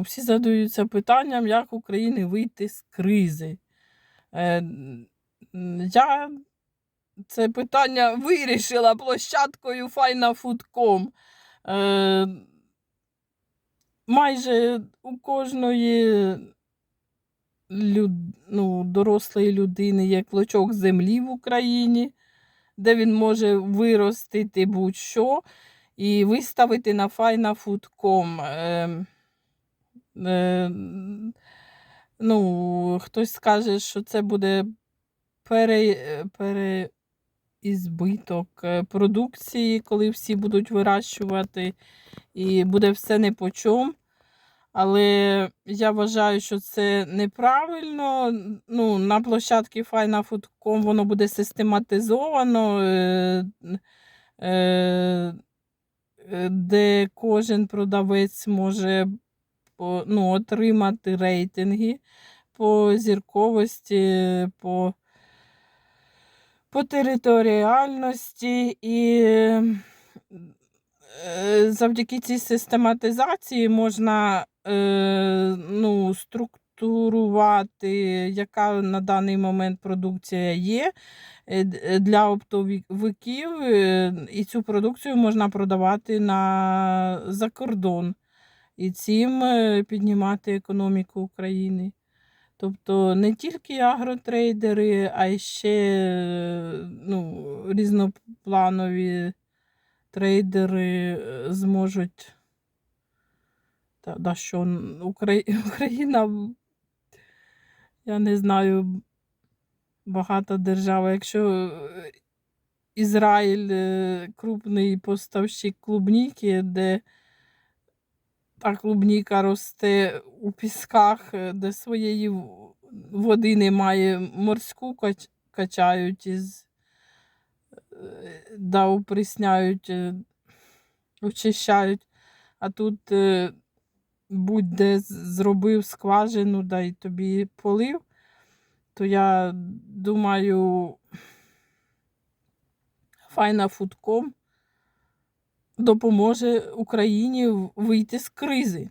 Всі задаються питанням, як України вийти з кризи. Е, Я це питання вирішила площадкою Файнафудком. Е, Майже у кожної люд... ну, дорослої людини є клочок землі в Україні, де він може виростити будь-що і виставити на Файнафудком. Е, е, ну, хтось скаже, що це буде пере, переізбиток е, продукції, коли всі будуть вирощувати, і буде все не по чому. Але я вважаю, що це неправильно. Ну, на площадці Файнафудком воно буде систематизовано, е, е, е, де кожен продавець може по- ну, отримати рейтинги по зірковості, по, по територіальності і е, завдяки цій систематизації можна е, ну, структурувати, яка на даний момент продукція є е, для оптовиків, і цю продукцію можна продавати на, за кордон і цим е, піднімати економіку України. Тобто не тільки агротрейдери, а й ще е, ну, різнопланові трейдери е, зможуть. Та, да, що Украї- Україна, я не знаю, багата держава. Якщо Ізраїль крупний поставщик клубніки, де та клубніка росте у пісках, де своєї води немає, морську кач- качають із да, оприсняють, е, очищають. А тут будь-де зробив скважину, да й тобі полив, то я думаю, файна фудком допоможе Україні вийти з кризи.